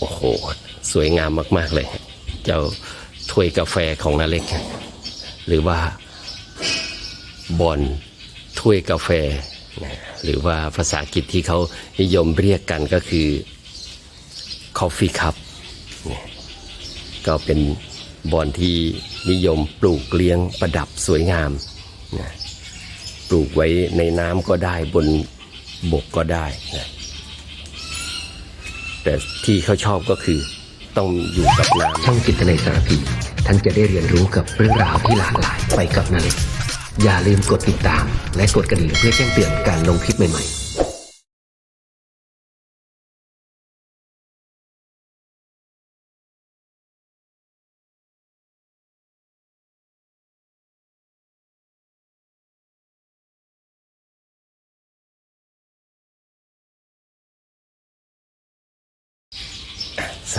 โอ้โห สวยงามมาก ๆ เลย เจ้าถ้วยกาแฟของนาเล็ก หรือว่าบอลถ้วยกาแฟ หรือว่าภาษาอังกฤษที่เขานิยมเรียกกันก็คือ Coffee Cup ก็เป็นบอลที่นิยมปลูกเลี้ยงประดับสวยงาม ปลูกไว้ในน้ำก็ได้บนบกก็ได้นะ แต่ที่เขาชอบก็คือต้องอยู่กับน้ำช่องจิตในสารพีท่านจะได้เรียนรู้กับเรื่องราวที่หลากหลายไปกับนาเล็กอย่าลืมกดติดตาม และกดกระดิ่งเพื่อแจ้งเตือนการลงคลิปใหม่ๆ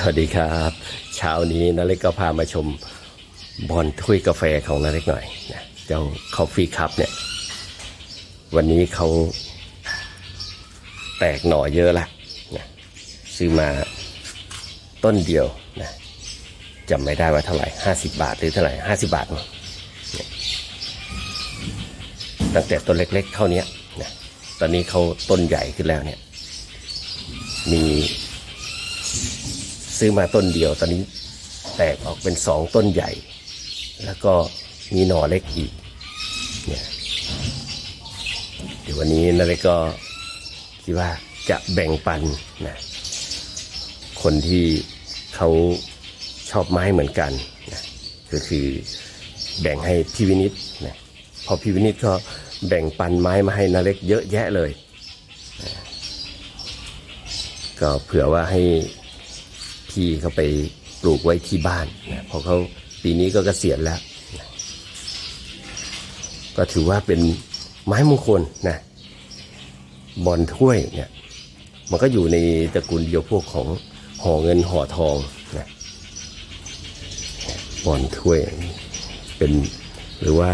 วัสดีครับ เช้านี้นาเล็กก็พามาชมบอลถ้วยกาแฟของนาเล็กหน่อยนะเจ้า Coffee Cup เนี่ย วันนี้เขาแตกหน่อเยอะละนะซื้อมาต้นเดียวนะจำไม่ได้ว่าเท่าไหร่ห้าสิบาทหรือเท่าไหร่ห้าสิบาทมั้งตั้งแต่ต้นเล็กๆเท่านี้นะตอนนี้เขาต้นใหญ่ขึ้นแล้วเนี่ย มี ซื้อมาต้นเดียว ตอนนี้แตกออกเป็นสองต้นใหญ่ แล้วก็มีหน่อเล็กอีกเนี่ยเดี๋ยววันนี้นาเล็กก็คิดว่าจะแบ่งปันนะคนที่เขาชอบไม้เหมือนกันนะก็คือแบ่งให้พี่วินิตนะพอพี่วินิตก็แบ่งปันไม้มาให้นาเล็กเยอะแยะเลยนะก็เผื่อว่าให้ พี่เขาไปปลูกไว้ที่บ้านนะพราะเขาปีนี้ก็เกษียณแล้วนะก็ถือว่าเป็นไม้มงคลนะบอลถ้วยเนี่ยมันก็อยู่ในตระกูลเดียวพวกของห่อเงินห่อทองนะบอลถ้วยเป็นหรือว่า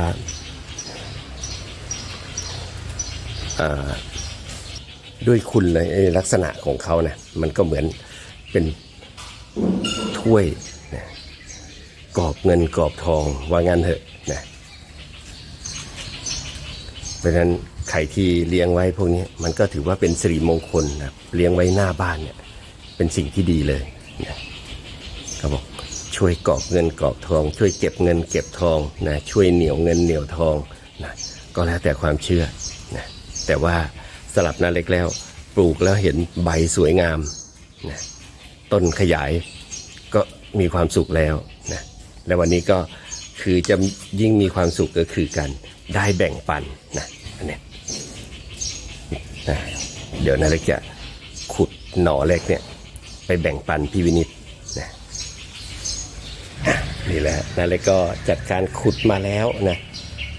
ด้วยคุณเลยลักษณะของเขานะมันก็เหมือนเป็น ถ้วยนะกอบเงินกอบทองว่างั้นเถอะนะเพราะฉะนั้นใครที่เลี้ยงไว้พวกนี้มันก็ถือว่าเป็นสิริมงคลนะเลี้ยงไว้หน้าบ้านเนี่ยเป็นสิ่งที่ดีเลยนะเขาบอกช่วยกอบเงินกอบทอง ช่วยเก็บเงินเก็บทองนะช่วยเหนียวเงินเหนียวทองนะก็แล้วแต่ความเชื่อนะแต่ว่าสลับนาเล็กแล้ว ปลูกแล้วเห็นใบสวยงามนะต้นขยาย มีความสุขแล้วนะและวันนี้ก็คือจะยิ่งมีความสุขก็คือกันได้แบ่งปันนะอันเนี้ยนะเดี๋ยวนาเล็กจะขุดหน่อเล็กเนี่ยไปแบ่งปันพี่วินิตนะอะนี่แหละนาเล็กก็จัดการขุดมาแล้วนะ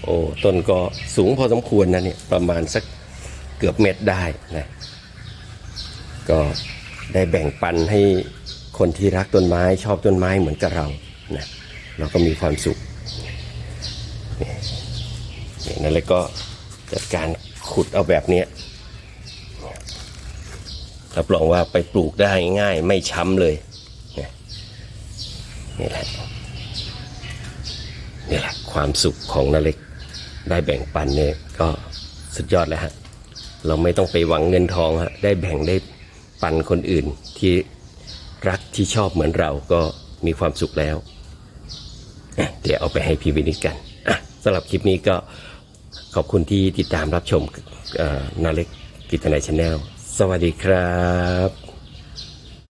โอ้ต้นก็สูงพอสมควรนะเนี่ยประมาณสักเกือบเม็ดได้นะก็ได้แบ่งปันให้ คนที่รักต้นไม้ชอบต้นไม้เหมือนกับเรานะเราก็มีความสุขนี่นี่นั่นเลยก็จัดการขุดเอาแบบนี้รับรองว่าไปปลูกได้ง่ายไม่ช้ำเลยนี่แหละนี่แหละความสุขของนาเล็กได้แบ่งปันเนี่ยก็สุดยอดแล้วฮะ เราไม่ต้องไปหวังเงินทองฮะได้แบ่งได้ปันคนอื่นที่ รักที่ชอบเหมือนเราก็มีความสุขแล้ว เดี๋ยวเอาไปให้พี่วินิจกันสำหรับคลิปนี้ก็ขอบคุณที่ติดตามรับชมนาเล็กกิตนายชาแนลสวัสดีครับ